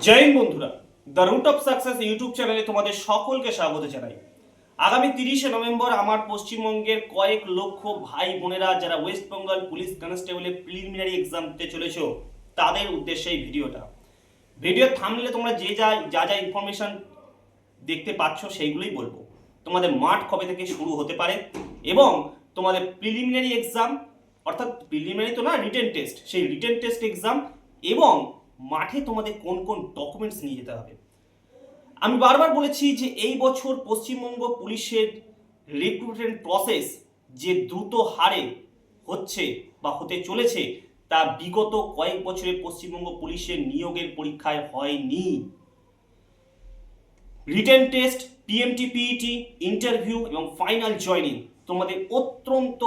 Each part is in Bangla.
জয় বন্ধুরা, the root of success YouTube চ্যানেলে তোমাদের সকলকে স্বাগত জানাই। আগামী তিরিশে নভেম্বর আমার পশ্চিমবঙ্গের কয়েক লক্ষ ভাই বোনেরা যারা ওয়েস্ট বেঙ্গল পুলিশ কনস্টেবলের প্রিলিমিনারি এক্সাম দিতে চলেছ, তাদের উদ্দেশ্যে এই ভিডিওটা। ভিডিও থামলে তোমরা যে যা যা যা ইনফরমেশন দেখতে পাচ্ছ সেইগুলোই বলব। তোমাদের মাঠ কবে থেকে শুরু হতে পারে এবং তোমাদের প্রিলিমিনারি এক্সাম অর্থাৎ প্রিলিমিনারি তো না রিটেন টেস্ট সেই রিটেন টেস্ট এক্সাম এবং মাঠে তোমাদের কোন কোন ডকুমেন্টস নিয়ে যেতে হবে? আমি বারবার বলেছি যে এই বছর পশ্চিমবঙ্গ পুলিশের রিক্রুটমেন্ট প্রসেস যে দ্রুত হারে হচ্ছে বা হতে চলেছে, তা বিগত কয়েক বছরে পশ্চিমবঙ্গ পুলিশের নিয়োগের পরীক্ষায় হয়নি। Written test PMT PET interview এবং ফাইনাল জয়নিং তোমাদের অত্যন্ত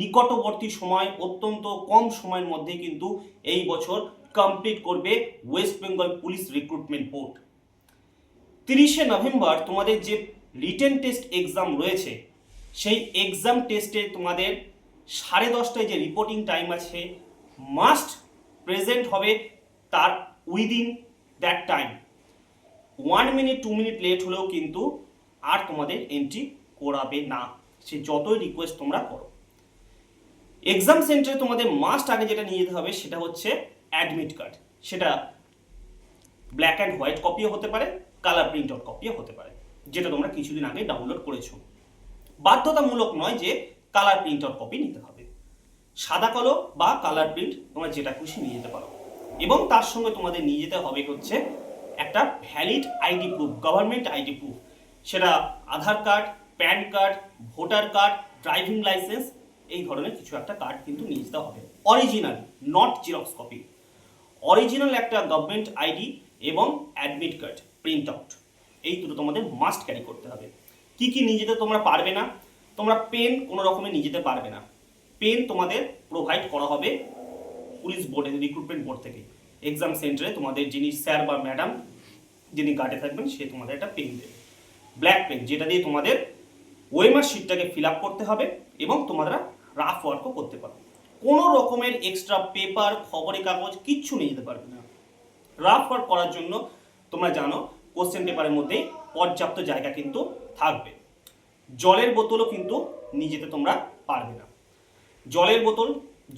নিকটবর্তী সময়, অত্যন্ত কম সময়ের মধ্যে কিন্তু এই বছর কমপ্লিট করবে West Bengal police recruitment board তিরিশে নভেম্বর তোমাদের যে রিটেন টেস্ট এক্সাম রয়েছে, সেই এক্সাম টেস্টে তোমাদের সাড়ে দশটায় যে রিপোর্টিং টাইম আছে মাস্ট প্রেজেন্ট হবে তার within that time one minute two minutes late হলেও কিন্তু আর তোমাদের এন্ট্রি করাবে না। সে যতই রিকোয়েস্ট তোমরা করো। এক্সাম সেন্টারে তোমাদের মাস্ট আগে যেটা নিয়ে যেতে হবে সেটা হচ্ছে অ্যাডমিট কার্ড সেটা ব্ল্যাক অ্যান্ড হোয়াইট কপিও হতে পারে কালার প্রিন্ট আউট কপিও হতে পারে, যেটা তোমরা কিছুদিন আগে ডাউনলোড করেছ। বাধ্যতামূলক নয় যে কালার প্রিন্ট আউট কপি নিতে হবে। সাদা কালো বা কালার প্রিন্ট তোমরা যেটা খুশি নিয়ে যেতে পারো। এবং তার সঙ্গে তোমাদের নিয়ে যেতে হবে হচ্ছে একটা valid ID proof government ID proof সেটা Aadhaar card PAN card voter card driving licence এই ধরনের কিছু একটা কার্ড কিন্তু নিয়ে যেতে হবে। Original not xerox copy original একটা গভর্নমেন্ট আইডি এবং অ্যাডমিট কার্ড প্রিন্ট আউট এই দুটো তোমাদের মাস্ট ক্যারি করতে হবে। কি কি নিয়ে যেতে তোমরা পারবে না? তোমরা পেন কোনো রকমে নিয়ে যেতে পারবে না। পেন তোমাদের প্রোভাইড করা হবে পুলিশ বোর্ডে রিক্রুটমেন্ট বোর্ড থেকে। এক্সাম সেন্টারে তোমাদের যিনি স্যার বা ম্যাডাম যিনি গার্ডে থাকবেন, সে তোমাদের একটা পেন দেবে। ব্ল্যাক পেন যেটা দিয়ে তোমাদের ওয়েমার শিটটাকে ফিল আপ করতে হবে এবং তোমরা রাফ ওয়ার্কও করতে পারবে। কোনো রকমের এক্সট্রা পেপার খবরের কাগজ কিচ্ছু নিয়ে যেতে পারবে না। রাফ ওয়ার্ক করার জন্য তোমরা জানো কোশ্চেন পেপারের মধ্যে পর্যাপ্ত জায়গা কিন্তু থাকবে। জলের বোতলও কিন্তু নিয়ে যেতে তোমরা পারবে না। জলের বোতল,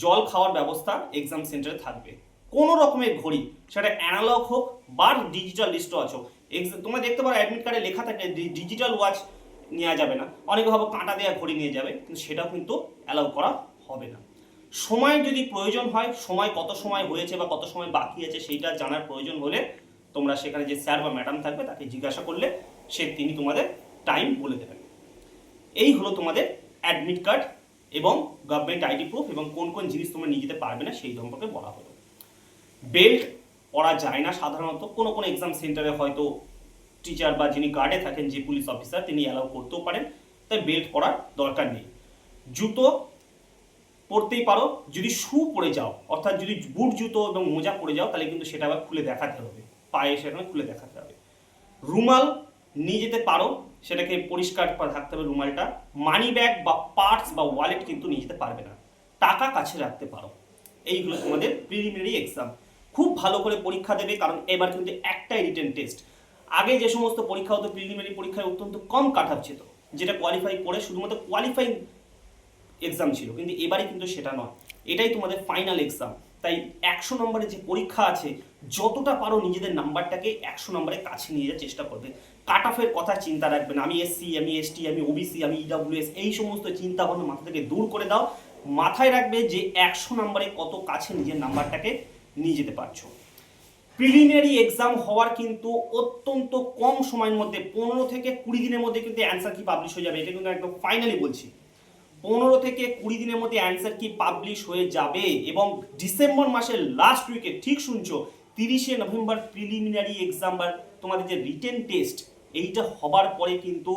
জল খাওয়ার ব্যবস্থা এক্সাম সেন্টারে থাকবে। কোনো রকমের ঘড়ি, সেটা অ্যানালগ হোক বা ডিজিটাল লিস্টও আছো তোমরা দেখতে পারো অ্যাডমিট কার্ডে লেখা থাকে ডিজিটাল ওয়াচ নেওয়া যাবে না। অনেকে ভাবো কাঁটা দেওয়া ঘড়ি নিয়ে যাবে, কিন্তু সেটাও কিন্তু অ্যালাউ করা হবে না। সময় যদি প্রয়োজন হয়, সময় কত সময় হয়েছে বা কত সময় বাকি আছে সেইটা জানার প্রয়োজন হলে তোমরা সেখানে যে স্যার বা ম্যাডাম থাকবে তাকে জিজ্ঞাসা করলে সে তিনি তোমাদের টাইম বলে দেবেন। এই হলো তোমাদের অ্যাডমিট কার্ড এবং গভর্নমেন্ট আইডি প্রুফ এবং কোন কোন জিনিস তোমরা নিয়ে যেতে পারবে না সেই সম্পর্কে বলা হলো। বেল্ট পরা যায় না সাধারণত। কোনো কোনো এক্সাম সেন্টারে হয়তো টিচার বা যিনি গার্ডে থাকেন, যে পুলিশ অফিসার তিনি অ্যালাউ করতেও পারেন। তাই বেল্ট পরার দরকার নেই। জুতো পরতেই পারো। যদি শু পরে যাও, অর্থাৎ যদি বুট জুতো এবং মোজা পরে যাও, তাহলে কিন্তু সেটা আবার খুলে দেখাতে হবে। পায়ে সেখানে খুলে দেখাতে হবে। রুমাল নিয়ে যেতে পারো। সেটাকে পরিষ্কার করে থাকতে হবে রুমালটা। মানি ব্যাগ বা পার্টস বা ওয়ালেট কিন্তু নিয়ে যেতে পারবে না। টাকা কাছে রাখতে পারো। এইগুলো তোমাদের প্রিলিমিনারি এক্সাম খুব ভালো করে পরীক্ষা দেবে, কারণ এবার কিন্তু একটাই রিটেন টেস্ট আগে যে সমস্ত পরীক্ষা হতো প্রিলিমিনারি পরীক্ষায় অত্যন্ত কম কাট ছিল, যেটা কোয়ালিফাই করে শুধুমাত্র কোয়ালিফাইং এক্সাম ছিল, কিন্তু এবারে কিন্তু সেটা নয়। এটাই তোমাদের ফাইনাল এক্সাম তাই একশো নম্বরের যে পরীক্ষা আছে, যতটা পারো নিজেদের নাম্বারটাকে একশো নম্বরের কাছে নিয়ে যাওয়ার চেষ্টা করবে। কাট অফের কথা চিন্তা রাখবেন আমি এসসি আমি এসটি আমি ওবিসি আমি ইডাব্লিউএস এই সমস্ত চিন্তা ভাবনা মাথা থেকে দূর করে দাও। মাথায় রাখবে যে একশো নম্বরে কত কাছে নিজের নাম্বারটাকে নিয়ে যেতে পারছ। প্রিলিমিনারি এক্সাম হওয়ার কিন্তু অত্যন্ত কম সময়ের মধ্যে, পনেরো থেকে কুড়ি দিনের মধ্যে কিন্তু অ্যান্সার কি পাবলিশ হয়ে যাবে? এটা কিন্তু একদম ফাইনালি বলছি। পনেরো থেকে কুড়ি দিনের মধ্যে অ্যান্সার কি পাবলিশ হয়ে যাবে? এবং ডিসেম্বর মাসের লাস্ট উইকে ঠিক শুনছো, তিরিশে নভেম্বর প্রিলিমিনারি এক্সাম বা তোমাদের যে রিটেন টেস্ট এইটা হবার পরে কিন্তু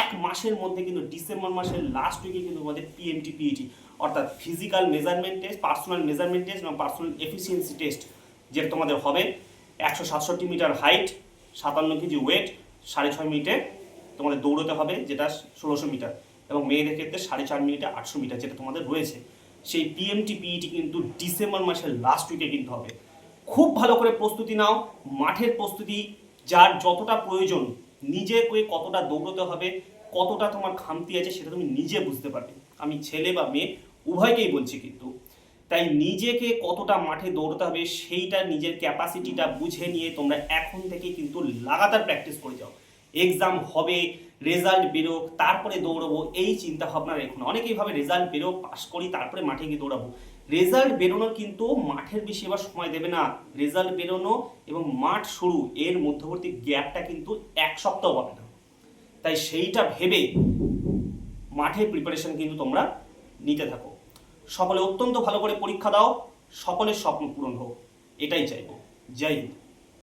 এক মাসের মধ্যে কিন্তু ডিসেম্বর মাসের লাস্ট উইকে কিন্তু তোমাদের পিএমটি পিইটি অর্থাৎ physical measurement test personal measurement test এবং পার্সোনাল এফিসিয়েন্সি টেস্ট যেটা তোমাদের হবে একশো সাতষট্টি মিটার হাইট, সাতান্ন কেজি ওয়েট সাড়ে ছয় মিনিটে তোমাদের দৌড়তে হবে, যেটা ষোলোশো মিটার। এবং মেয়েদের ক্ষেত্রে সাড়ে চার মিনিটে আটশো মিটার যেটা তোমাদের রয়েছে। সেই পিএমটি পিইটি কিন্তু ডিসেম্বর মাসের লাস্ট উইকে কিন্তু হবে। খুব ভালো করে প্রস্তুতি নাও, মাঠের প্রস্তুতি, যার যতটা প্রয়োজন, নিজে করে কতটা দৌড়তে হবে, কতটা তোমার খামতি আছে সেটা তুমি নিজে বুঝতে পারবে। আমি ছেলে বা মেয়ে, উভয়কেই বলছি কিন্তু তাই নিজেকে কতটা মাঠে দৌড়তে হবে সেইটা নিজের ক্যাপাসিটিটা বুঝে নিয়ে তোমরা এখন থেকে কিন্তু লাগাতার প্র্যাকটিস করে যাও। এক্সাম হবে রেজাল্ট বেরোক, তারপরে দৌড়বো, এই চিন্তা ভাবনা রেখো না। অনেকেই ভাবে রেজাল্ট বেরোক পাশ করি, তারপরে মাঠে গিয়ে দৌড়াবো। রেজাল্ট বেরোনো কিন্তু মাঠের বেশি এবার সময় দেবে না। রেজাল্ট বেরোনো এবং মাঠ শুরু, এর মধ্যবর্তী গ্যাপটা কিন্তু এক সপ্তাহ পাবে না তাই সেইটা ভেবে মাঠের প্রিপারেশন কিন্তু তোমরা নিতে থাকো। সকলে অত্যন্ত ভালো করে পরীক্ষা দাও সকলের স্বপ্ন পূরণ হোক। এটাই চাইব। জয় হিন্দ।